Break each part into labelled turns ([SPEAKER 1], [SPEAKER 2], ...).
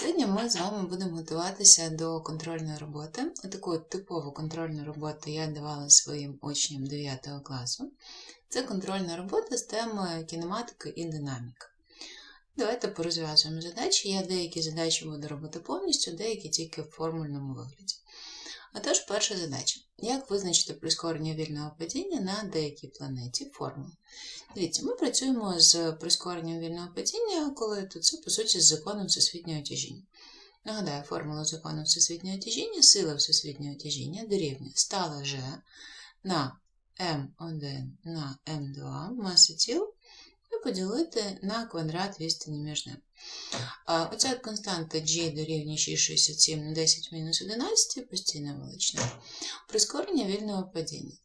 [SPEAKER 1] Сьогодні ми з вами будемо готуватися до контрольної роботи. Таку типову контрольну роботу я давала своїм учням 9 класу. Це контрольна робота з темою кінематики і динаміка. Давайте порозв'язуємо задачі. Я деякі задачі буду робити повністю, деякі тільки в формульному вигляді. Отож, перша задача. Як визначити прискорення вільного падіння на деякій планеті формули? Дивіться, ми працюємо з прискоренням вільного падіння, коли то це, по суті, з законом всесвітнього тяжіння. Нагадаю, формула закону всесвітнього тяжіння, сила всесвітнього тяжіння дорівнює стала G на М1 на М2 маси тіл і поділити на квадрат відстані між ними. Оця константа G дорівнює 6,67 на 10 мінус 11 постійна величина. Прискорення вільного падіння.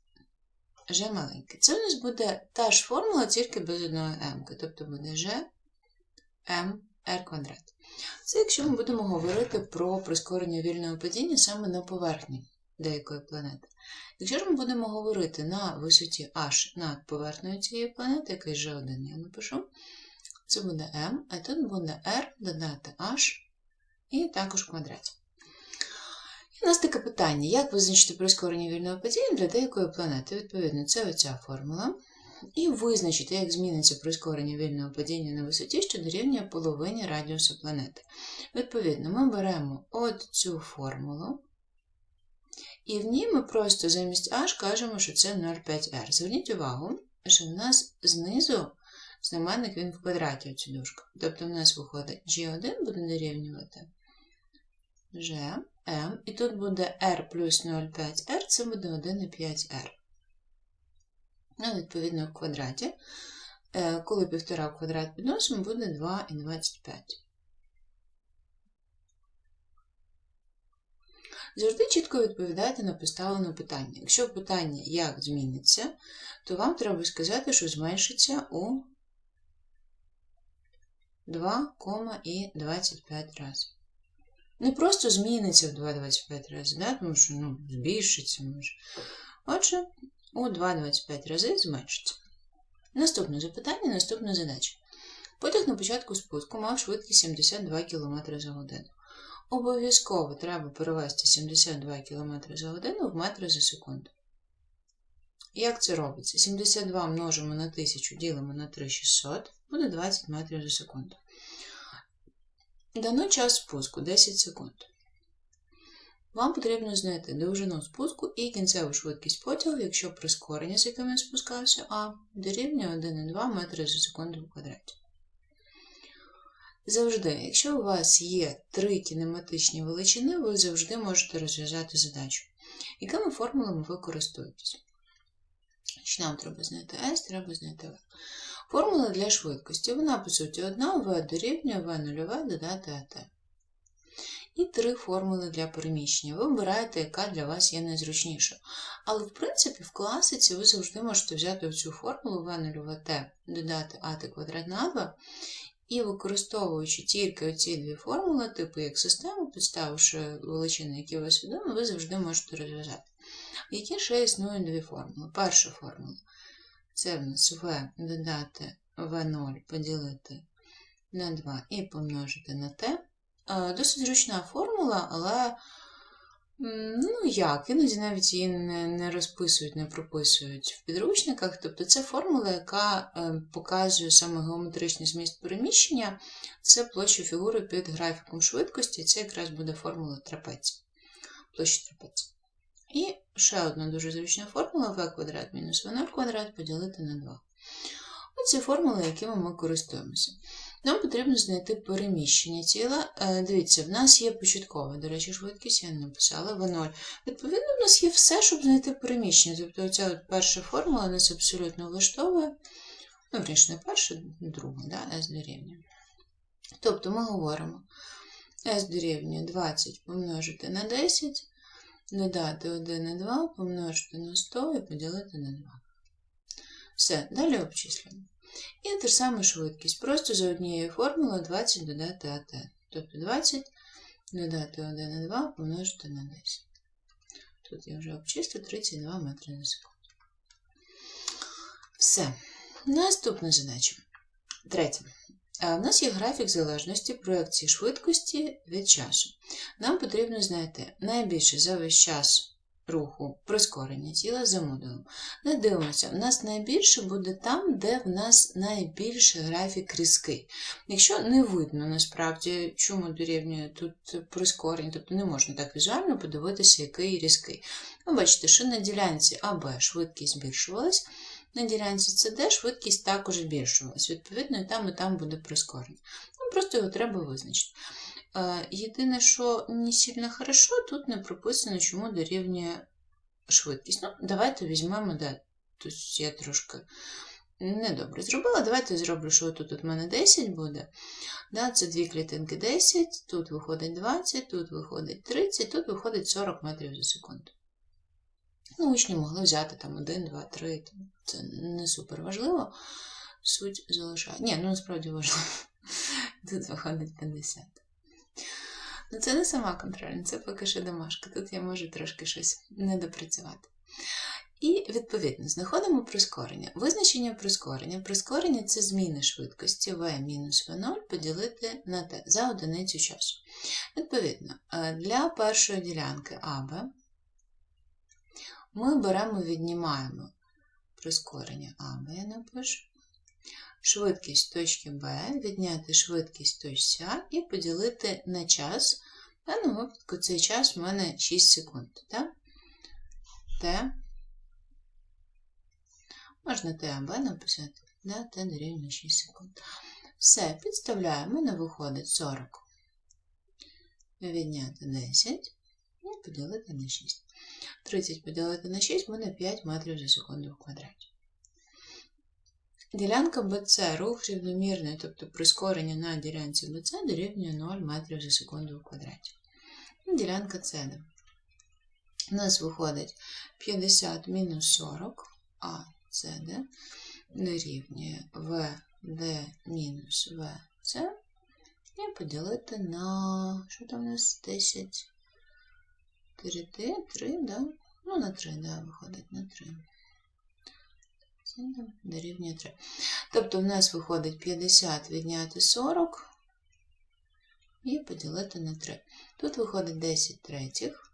[SPEAKER 1] G маленьке. Це у нас буде та ж формула, тільки без одного m. Тобто буде G m r квадрат. Це якщо ми будемо говорити про прискорення вільного падіння саме на поверхні деякої планети. Якщо ж ми будемо говорити на висоті h над поверхнею цієї планети, який G1 я напишу, це буде m, а тут буде r додати h і також в квадраті. І у нас таке питання: як визначити прискорення вільного падіння для деякої планети? Відповідно, це оця формула. І визначити, як зміниться прискорення вільного падіння на висоті, що дорівнює половині радіусу планети. Відповідно, ми беремо от цю формулу, і в ній ми просто замість h кажемо, що це 0,5r. Зверніть увагу, що в нас знизу знаменник він в квадраті оцю дужку. Тобто в нас виходить G1 буде дорівнювати G, M, і тут буде R плюс 0,5R, це буде 1,5R. Ну, відповідно, в квадраті. Коли 1,5 в квадрат підносимо, буде 2,25. Завжди чітко відповідайте на поставлене питання. Якщо питання як зміниться, то вам треба сказати, що зменшиться у 2,25 разів. Не просто зміниться в 2,25 разів, да? тому що ну, збільшиться може. Отже, у 2,25 рази зменшиться. Наступне запитання, наступна задача. Потяг на початку спуску мав швидкість 72 км за годину. Обов'язково треба перевести 72 км за годину в метри за секунду. Як це робиться? 72 множимо на 1000, ділимо на 3600, буде 20 метрів за секунду. Дано час спуску 10 секунд. Вам потрібно знайти довжину спуску і кінцеву швидкість потягу, якщо прискорення, з яким він спускався, А дорівнює 1,2 метри за секунду в квадраті. Завжди, якщо у вас є три кінематичні величини, ви завжди можете розв'язати задачу. Якими формулами ви користуєтесь? Що нам треба знайти S, треба знайти V. Формула для швидкості. Вона, по суті, одна V дорівнює V0 додати AT. І три формули для переміщення. Ви обираєте, яка для вас є найзручніша. Але, в принципі, в класиці ви завжди можете взяти цю формулу V0T, додати AT квадрат на 2, і використовуючи тільки оці дві формули, типу як систему, підставивши величини, які у вас відомі, ви завжди можете розв'язати. Які ще існують дві формули? Перша формула це в нас v додати v0 поділити на 2 і помножити на t. Досить зручна формула, але, ну як, іноді навіть її не, не розписують, не прописують в підручниках. Тобто це формула, яка показує саме геометричний зміст переміщення, це площа фігури під графіком швидкості, це якраз буде формула трапеції. Площа трапеції. І ще одна дуже зручна формула v квадрат мінус v0 квадрат поділити на 2. Оці формули, якими ми користуємося. Нам потрібно знайти переміщення тіла. Дивіться, в нас є початкова, до речі, швидкість, я не написала v0. Відповідно, в нас є все, щоб знайти переміщення. Тобто, оця перша формула нас абсолютно влаштовує. Ну, вріж, не перша, друга, да? S дорівнює. Тобто ми говоримо S дорівнює 20 помножити на 10 додати 1 на 2, помножити на 100 і поділити на 2. Все, далі обчислюємо. І те ж саме швидкість. Просто за однією формулою 20 додати АТ. Тобто 20 додати 1 на 2 помножити на 10. Тут я вже обчислю 32 метри на секунду. Все. Наступна задача. Третя. У нас є графік залежності проекції швидкості від часу. Нам потрібно знайти найбільше за весь час руху прискорення тіла за модулем. Не дивимося, у нас найбільше буде там, де в нас найбільший графік різкий. Якщо не видно насправді, чому дорівнює тут прискорення, тобто не можна так візуально подивитися, який різкий. Ви бачите, що на ділянці АБ швидкість збільшувалась. На ділянці СД швидкість також збільшувалась. Відповідно, і там, і там буде прискорення. Ну, Просто його треба визначити. Е, єдине, що не сильно хорошо, тут не прописано, чому дорівнює швидкість. Ну, Давайте візьмемо, да, тут я трошки недобре зробила. Давайте зроблю, що тут у мене 10 буде. Да, Це дві клітинки 10, тут виходить 20, тут виходить 30, тут виходить 40 метрів за секунду. Ну, учні могли взяти там 1, 2, 3, це не супер важливо. Суть залишає. Ні, ну насправді важливо. Тут виходить 50. Ну, це не сама контрольна, це поки що домашка. Тут я можу трошки щось недопрацювати. І, відповідно, знаходимо прискорення. Визначення прискорення. Прискорення це зміни швидкості v мінус v0 поділити на t за одиницю часу. Відповідно, е, для першої ділянки АБ ми беремо, віднімаємо прискорення АБ, я напишу швидкість точки Б, відняти швидкість точці А і поділити на час. В даному випадку цей час в мене 6 секунд. Т. Можна Т АБ написати? Т дорівнює 6 секунд. Все, підставляємо, мене виходить 40. Відняти 10 і поділити на 6. 30 поділити на 6 буде 5 метрів за секунду в квадраті. Ділянка BC рух рівномірний, тобто прискорення на ділянці BC дорівнює 0 метрів за секунду в квадраті. Ділянка CD. У нас виходить 50 мінус 40, а CD дорівнює VD мінус VC. І поділити на, що там у нас 10, 3, 3, да? Ну, на 3, да, виходить на 3 дорівнює 3. Тобто в нас виходить 50 відняти 40 і поділити на 3. Тут виходить 10 третіх.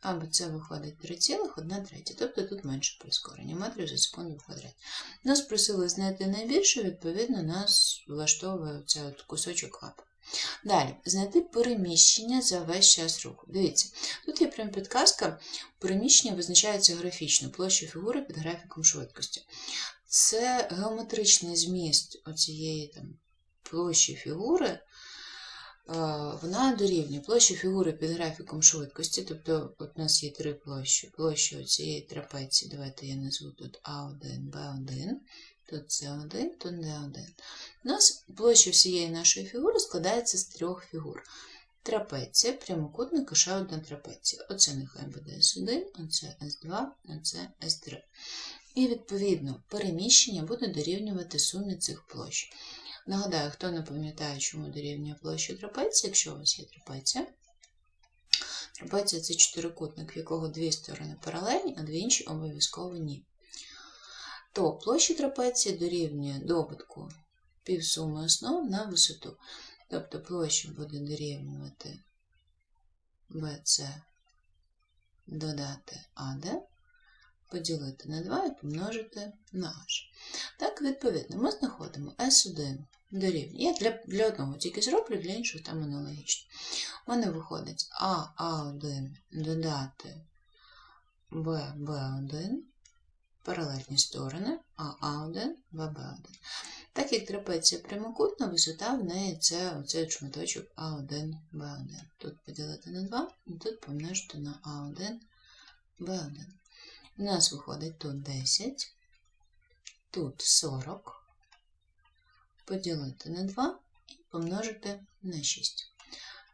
[SPEAKER 1] Або це виходить 3,1 третя. Тобто тут менше прискорення метрів за секунду в квадраті. Нас просили знайти найбільше, відповідно, нас влаштовує цей кусочок лапи. Далі, знайти переміщення за весь час руху. Дивіться, тут є прям підказка, переміщення визначається графічно, площа фігури під графіком швидкості. Це геометричний зміст оцієї там, площі фігури, е, вона дорівнює площа фігури під графіком швидкості, тобто у нас є три площі. Площа цієї трапеції, давайте я назву тут А1, Б1. Тут С1, тут Д1. У нас площа всієї нашої фігури складається з трьох фігур. Трапеція, прямокутник і ще одна трапеція. Оце нехай буде С1, оце С2, оце С3. І, відповідно, переміщення буде дорівнювати сумі цих площ. Нагадаю, хто не пам'ятає, чому дорівнює площа трапеції, якщо у вас є трапеція. Трапеція це чотирикутник, в якого дві сторони паралельні, а дві інші обов'язково ні то площа трапеції дорівнює добутку півсуми основ на висоту. Тобто площа буде дорівнювати BC додати AD, поділити на 2 і помножити на H. Так, відповідно, ми знаходимо S1 дорівнює. Я для для одного тільки зроблю, для іншого там аналогічно. У мене виходить АА1 додати ББ1 паралельні сторони АА1, ББ1. Так як трапеція прямокутна, висота в неї це оцей шматочок А1, Б1. Тут поділити на 2 і тут помножити на А1, Б1. У нас виходить тут 10, тут 40, поділити на 2 і помножити на 6.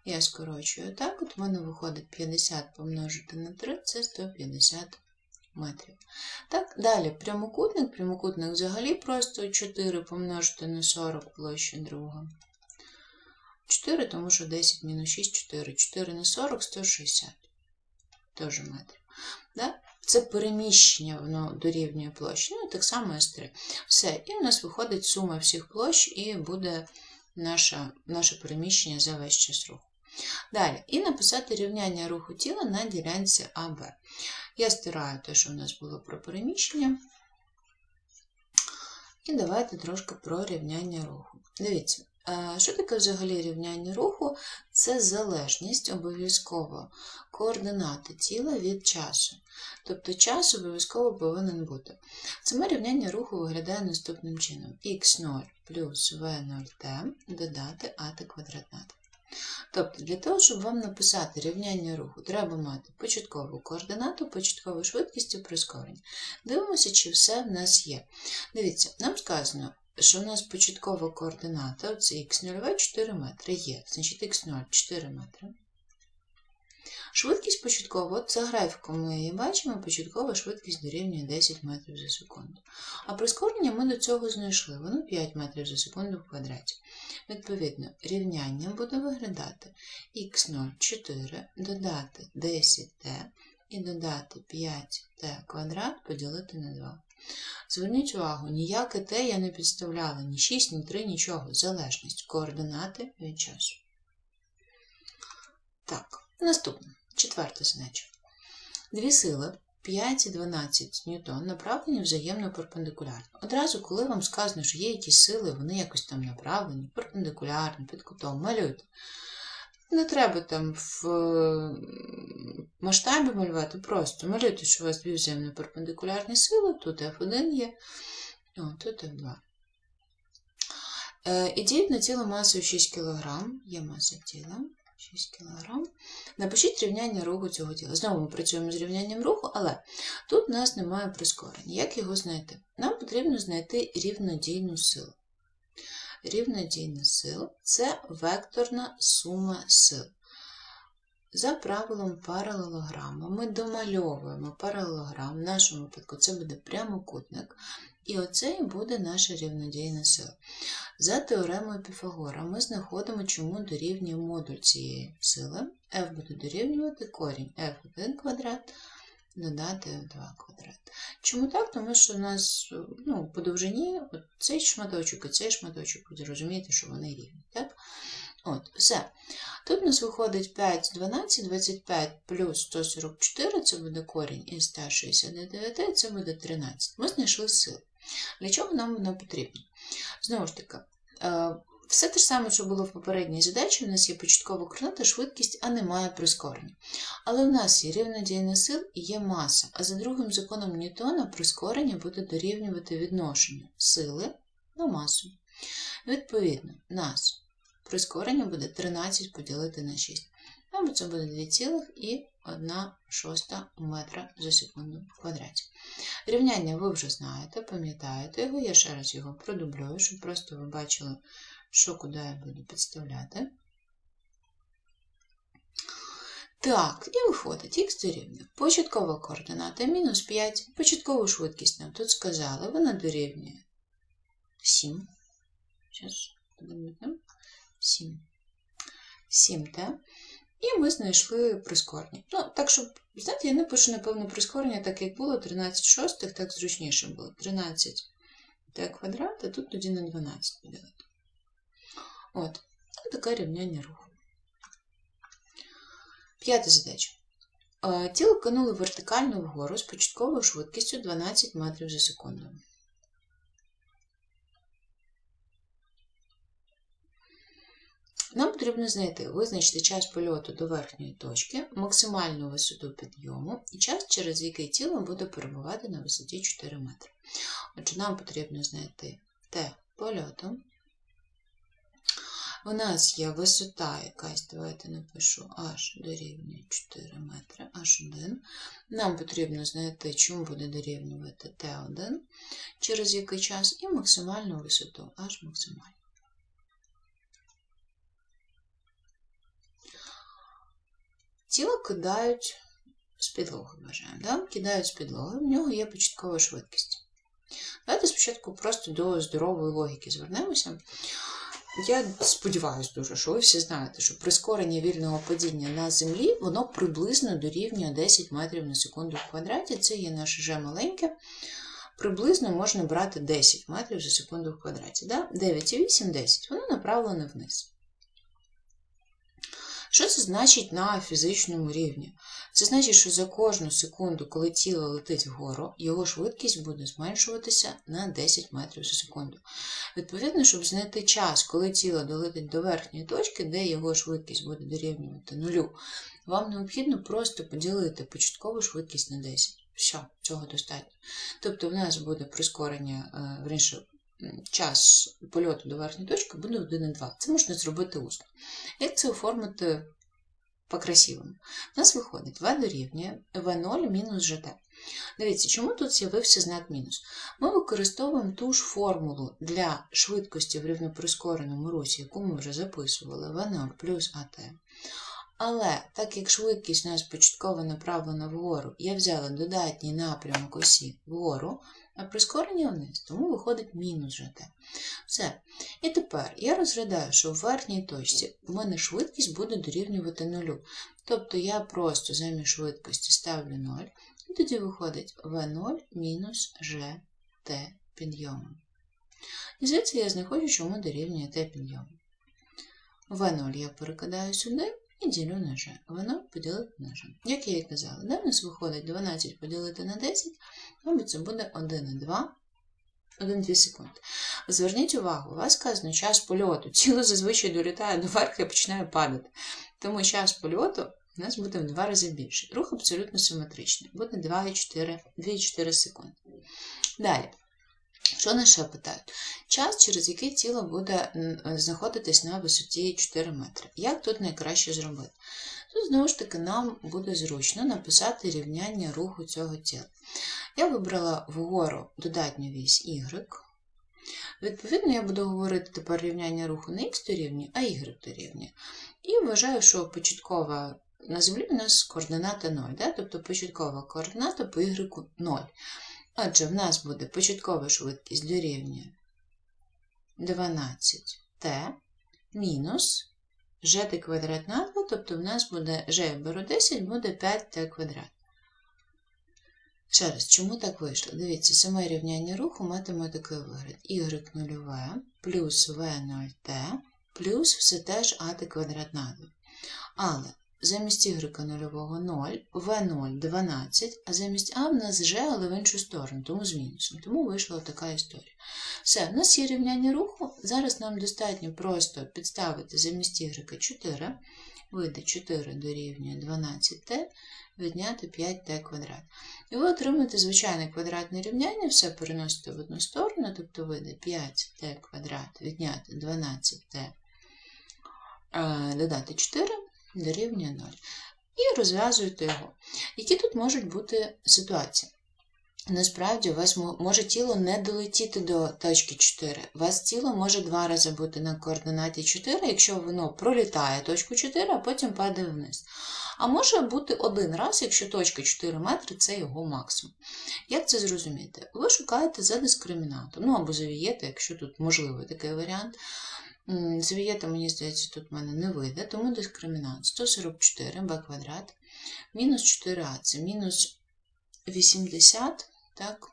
[SPEAKER 1] Я скорочую так, от в мене виходить 50 помножити на 3, це 150 метрів. Так, Далі прямокутник. Прямокутник взагалі просто 4 помножити на 40 площа друга. 4, тому що 10 мінус 6, 4. 4 на 40, 160. Теж метрів. Да? це переміщення, воно дорівнює площі. Ну, так само С3. Все. І в нас виходить сума всіх площ, і буде наше, наше переміщення за весь час руху. Далі, і написати рівняння руху тіла на ділянці АБ. Я стираю те, що в нас було про переміщення. І давайте трошки про рівняння руху. Дивіться, що таке взагалі рівняння руху? Це залежність обов'язково координати тіла від часу. Тобто час обов'язково повинен бути. Саме рівняння руху виглядає наступним чином: х0 плюс v0t додати at квадрат на t. Тобто, для того, щоб вам написати рівняння руху, треба мати початкову координату, початкову швидкість і прискорення. Дивимося, чи все в нас є. Дивіться, нам сказано, що в нас початкова координата, це х0 4 метри є. Значить, х0 4 метри. Швидкість початкова, от за графіком ми її бачимо, початкова швидкість дорівнює 10 метрів за секунду. А прискорення ми до цього знайшли, воно 5 метрів за секунду в квадраті. Відповідно, рівняння буде виглядати х0 4 додати 10t і додати 5t квадрат поділити на 2. Зверніть увагу, ніяке t я не підставляла, ні 6, ні 3, нічого. Залежність координати від часу. Так, наступне. Четверта задача. Дві сили 5 і 12 ньютон направлені взаємно перпендикулярно. Одразу, коли вам сказано, що є якісь сили, вони якось там направлені, перпендикулярно, під кутом, малюйте. Не треба там в масштабі малювати, просто малюйте, що у вас дві взаємно перпендикулярні сили, тут F1 є, о, тут F2. Е, і на тіло масою 6 кг, є маса тіла. 6 кг. Напишіть рівняння руху цього тіла. Знову ми працюємо з рівнянням руху, але тут у нас немає прискорення. Як його знайти? Нам потрібно знайти рівнодійну силу. Рівнодійна сила це векторна сума сил. За правилом паралелограма ми домальовуємо паралелограм, в нашому випадку це буде прямокутник, і оце і буде наша рівнодійна сила. За теоремою Піфагора ми знаходимо, чому дорівнює модуль цієї сили. F буде дорівнювати корінь F1 квадрат додати F2 квадрат. Чому так? Тому що у нас ну, по довжині цей шматочок і цей шматочок, ви розумієте, що вони рівні. так? От, все. Тут у нас виходить 5 12, 25 плюс 144, це буде корінь із 169, це буде 13. Ми знайшли силу. Для чого нам воно потрібно? Знову ж таки, е, все те ж саме, що було в попередній задачі, у нас є початкова координата, швидкість, а немає прискорення. Але в нас є рівнодійна сил і є маса, а за другим законом Ньютона прискорення буде дорівнювати відношенню сили на масу. Відповідно, нас прискорення буде 13 поділити на 6. Або це буде 2,1 шоста метра за секунду в квадраті. Рівняння ви вже знаєте, пам'ятаєте його, я ще раз його продублюю, щоб просто ви бачили, що куди я буду підставляти. Так, і виходить х дорівнює. Початкова координата мінус 5. Початкову швидкість нам тут сказали, вона дорівнює 7. Зараз подивимо. 7. 7Т. І ми знайшли прискорення. Ну, так що, знаєте, я напишу, напевно, прискорення, так як було 13 шостих, так зручніше було. 13 Т квадрат, а тут тоді на 12 поділити. От, Ось таке рівняння руху. П'ята задача. Е, тіло кинули вертикально вгору з початковою швидкістю 12 метрів за секунду. Нам потрібно знайти, визначити час польоту до верхньої точки, максимальну висоту підйому і час, через який тіло буде перебувати на висоті 4 метри. Отже, нам потрібно знайти Т польоту. У нас є висота якась, давайте напишу H дорівнює 4 метри, H1. Нам потрібно знайти, чому буде дорівнювати Т1, через який час, і максимальну висоту H максимальну. Тіло кидають з підлоги, вважаємо. Да? Кидають з підлоги, в нього є початкова швидкість. Давайте спочатку просто до здорової логіки звернемося. я сподіваюся дуже, що ви всі знаєте, що прискорення вільного падіння на землі воно приблизно дорівнює 10 метрів на секунду в квадраті. Це є наше вже маленьке. Приблизно можна брати 10 метрів за секунду в квадраті. Да? 9,8, 10. Воно направлене вниз. Що це значить на фізичному рівні? Це значить, що за кожну секунду, коли тіло летить вгору, його швидкість буде зменшуватися на 10 метрів за секунду. Відповідно, щоб знайти час, коли тіло долетить до верхньої точки, де його швидкість буде дорівнювати нулю, вам необхідно просто поділити початкову швидкість на 10. Все, цього достатньо. Тобто в нас буде прискорення, е, вірніше, час польоту до верхньої точки буде 1,2. Це можна зробити усно. Як це оформити по-красивому? У нас виходить v дорівнює v0 мінус gt. Дивіться, чому тут з'явився знак мінус? Ми використовуємо ту ж формулу для швидкості в рівноприскореному русі, яку ми вже записували, v0 плюс at. Але так як швидкість у нас початково направлена вгору, я взяла додатній напрямок осі вгору, прискорення вниз, тому виходить мінус ЖТ. Все. І тепер я розглядаю, що в верхній точці в мене швидкість буде дорівнювати нулю. Тобто я просто замість швидкості ставлю 0, і тоді виходить V0 мінус ЖТ підйомом. І звідси я знаходжу, чому дорівнює Т підйомом. В0 я перекидаю сюди ділю на. Воно поділити на. Як я і казала, де в нас виходить 12 поділити на 10, мабуть, це буде 1,2. 1-2 секунди. Зверніть увагу, у вас сказано час польоту. Тіло зазвичай долітає до верху і починає падати. Тому час польоту у нас буде в два рази більший. Рух абсолютно симетричний. Буде 2,4 секунди. Далі. Що нас ще питають? Час, через який тіло буде знаходитись на висоті 4 метри. Як тут найкраще зробити? Тут, знову ж таки, нам буде зручно написати рівняння руху цього тіла. Я вибрала вгору додатню вісь Y. Відповідно, я буду говорити тепер рівняння руху не Х дорівнює, а Y дорівнює. І вважаю, що початкова на землі у нас координата 0, да? тобто початкова координата по Y 0. Отже, в нас буде початкова швидкість дорівнює 12t мінус жт квадрат на 2, тобто в нас буде g беру 10, буде 5t квадрат. Ще раз, чому так вийшло? Дивіться, саме рівняння руху матиме такий вигляд. y нульове плюс v0t плюс все теж at квадрат на 2. Але Замість y нульового 0, v0 12, а замість А в нас G, але в іншу сторону, тому з мінусом. Тому вийшла така історія. Все, в нас є рівняння руху. Зараз нам достатньо просто підставити замість y 4, вийде 4 дорівнює 12t, відняти 5t квадрат. І ви отримаєте звичайне квадратне рівняння, все переносите в одну сторону, тобто вийде 5t квадрат відняти 12t, додати 4 дорівнює 0. І розв'язуєте його. Які тут можуть бути ситуації? Насправді, у вас може тіло не долетіти до точки 4. У вас тіло може два рази бути на координаті 4, якщо воно пролітає точку 4, а потім падає вниз. А може бути один раз, якщо точка 4 метри це його максимум. Як це зрозуміти? Ви шукаєте за дискримінантом, ну або завієте, якщо тут можливий такий варіант. Звієта, мені здається, тут в мене не вийде, тому дискримінант 144 b квадрат, мінус 4а це мінус 80, так,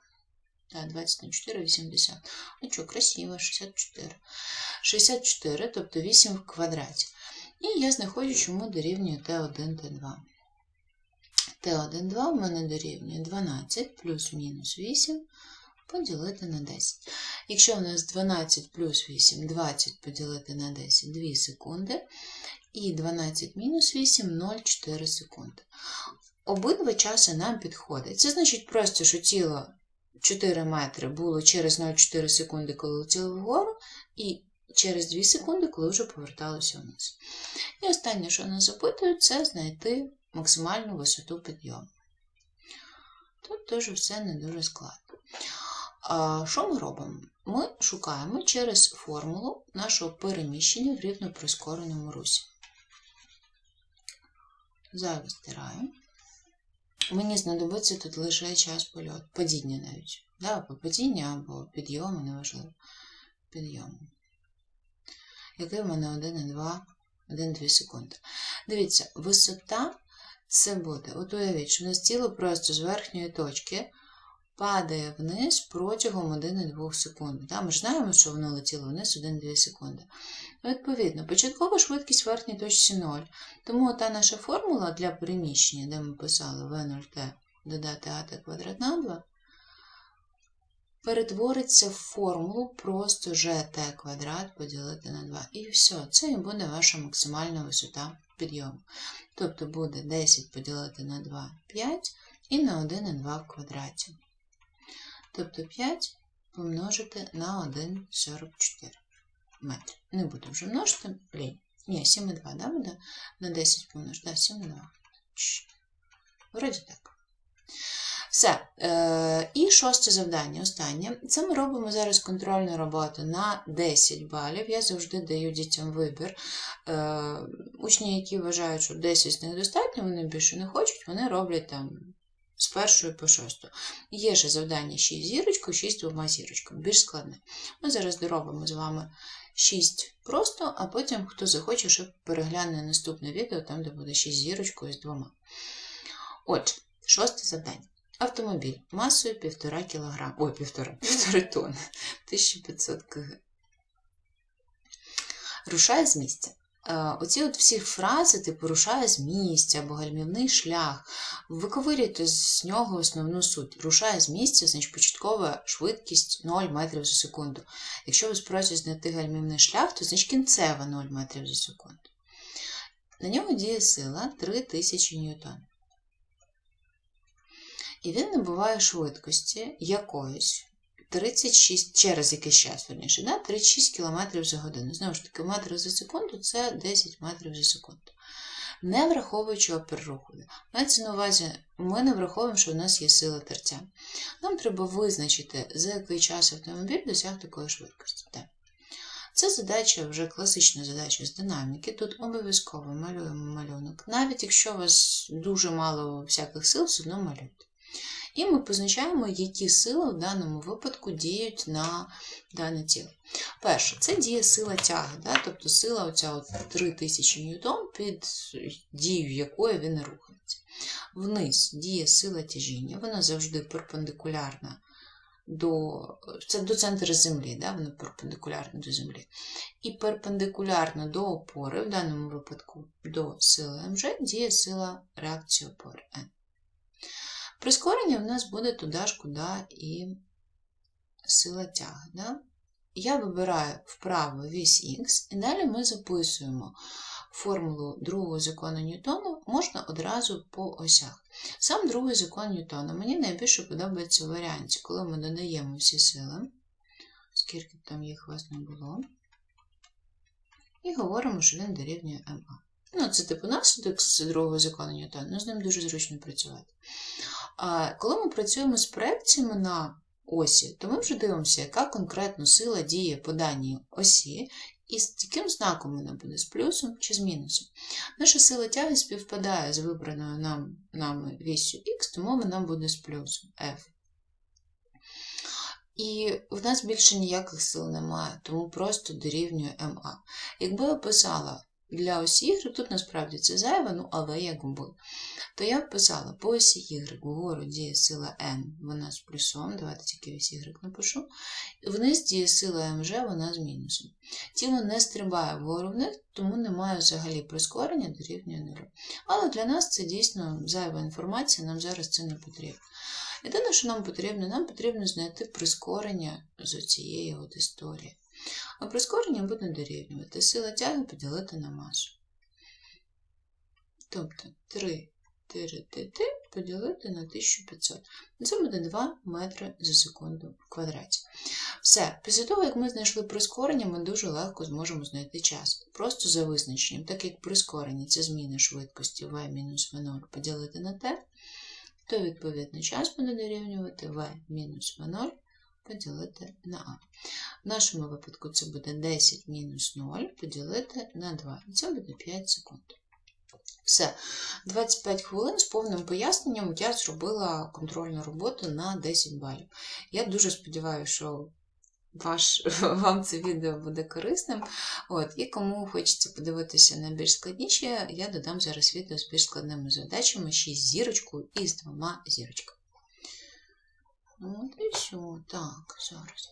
[SPEAKER 1] так, 20 на 4, 80. Ну що, красиво, 64. 64, тобто 8 в квадраті. І я знаходжу, чому дорівнює Т1, Т2. Т1, 2 в мене дорівнює 12 плюс мінус 8 поділити на 10. Якщо у нас 12 плюс 8, 20 поділити на 10 2 секунди. І 12 мінус 8 0,4 секунди. Обидва часи нам підходять. Це значить просто, що тіло 4 метри було через 0,4 секунди, коли летіло вгору, і через 2 секунди, коли вже поверталося вниз. І останнє, що нас запитують, це знайти максимальну висоту підйому. Тут теж все не дуже складно. Що ми робимо? Ми шукаємо через формулу нашого переміщення в рівно прискореному русі. Зараз стираємо. Мені знадобиться тут лише час польоту, падіння навіть. Да, падіння, або підйому, неважливо. Підйому. який в мене 1,2 1-2 секунди. Дивіться, висота це буде. От уявіть, що у нас тіло просто з верхньої точки падає вниз протягом 1,2 секунди. Да? Ми ж знаємо, що воно летіло вниз 1-2 секунди. Відповідно, початкова швидкість в верхній точці 0. Тому та наша формула для переміщення, де ми писали v0t додати at квадрат на 2, перетвориться в формулу просто gt квадрат поділити на 2. І все, це і буде ваша максимальна висота підйому. Тобто буде 10 поділити на 2 5 і на 1,2 в квадраті. Тобто 5 помножити на 1,44 метри. Не буду вже множити, лінь. Ні, 7,2, да, буде? На 10 помножити, да, 7,2. Вроді так. Все. Е, І шосте завдання, останнє. Це ми робимо зараз контрольну роботу на 10 балів. Я завжди даю дітям вибір. Е, Учні, які вважають, що 10 з них достатньо, вони більше не хочуть, вони роблять там з першої по шосту. Є ще завдання 6 зірочкою, 6 двома зірочками. Більш складне. Ми зараз доробимо з вами 6 просто, а потім, хто захоче, щоб перегляне наступне відео, там, де буде 6 зірочкою з двома. Отже, шосте завдання. Автомобіль масою 1,5 кг. Ой, 1,5 1,5 тонни. 1500 кг. Рушає з місця. Оці от всі фрази, типу рушає з місця або гальмівний шлях, виковирюйте з нього основну суть. Рушає з місця, значить початкова швидкість 0 метрів за секунду. Якщо ви спросите знайти гальмівний шлях, то значить кінцева 0 метрів за секунду. На ньому діє сила 3000 ньютон. І він набуває швидкості якоїсь 36 через якийсь час, верніше, да? 36 км за годину. Знову ж таки, метри за секунду це 10 метрів за секунду. Не враховуючи опір. Мається на увазі, ми не враховуємо, що у нас є сила терця. Нам треба визначити, за який час автомобіль досяг такої швидкості. Це задача, вже класична задача з динаміки. Тут обов'язково малюємо малюнок. Навіть якщо у вас дуже мало всяких сил, все одно малюйте. І ми позначаємо, які сили в даному випадку діють на дане тіло. Перше, це діє сила тяги, да? тобто сила оця от 3000 ньютон, під дією якої він рухається. Вниз діє сила тяжіння, вона завжди перпендикулярна до це до центру землі, да? вона перпендикулярна до землі. І перпендикулярно до опори, в даному випадку до сили МЖ, діє сила реакції опори N. Прискорення в нас буде туди ж, куди і сила тяги. Да? Я вибираю вправо вісь Х, і далі ми записуємо формулу другого закону Ньютона, можна одразу по осях. Сам другий закон Ньютона мені найбільше подобається в варіанті, коли ми додаємо всі сили, скільки б там їх у вас не було, і говоримо, що він дорівнює МА. Ну, це типу наслідок з другого закону Ньютона, ну з ним дуже зручно працювати. Коли ми працюємо з проекціями на осі, то ми вже дивимося, яка конкретно сила діє по даній осі, і з яким знаком вона буде з плюсом чи з мінусом. Наша сила тяги співпадає з вибраною нам, нами вісю Х, тому вона буде з плюсом F. І в нас більше ніяких сил немає, тому просто дорівнює МА. Якби я писала для осі Y, тут насправді це зайве, ну але якби. То я вписала по осі Y вгору діє сила N, вона з плюсом, давайте тільки ось Y напишу. Вниз діє сила МЖ, вона з мінусом. Тіло не стрибає вгору вниз, тому немає взагалі прискорення дорівнює нулю. Але для нас це дійсно зайва інформація, нам зараз це не потрібно. Єдине, що нам потрібно, нам потрібно знайти прискорення з цієї от історії. А прискорення буде дорівнювати сила тяги поділити на масу. Тобто 3 ТТ поділити на 1500. Це буде 2 метри за секунду в квадраті. Все, після того, як ми знайшли прискорення, ми дуже легко зможемо знайти час. Просто за визначенням, так як прискорення це зміна швидкості v-v0 поділити на t, то відповідно час буде дорівнювати v-v0 поділити на А. В нашому випадку це буде 10 мінус 0 поділити на 2. І це буде 5 секунд. Все, 25 хвилин з повним поясненням я зробила контрольну роботу на 10 балів. Я дуже сподіваюся, що ваш, вам це відео буде корисним. От, І кому хочеться подивитися на більш складніші, я додам зараз відео з більш складними задачами, 6 зірочкою і з двома зірочками. От і все. Так, зараз.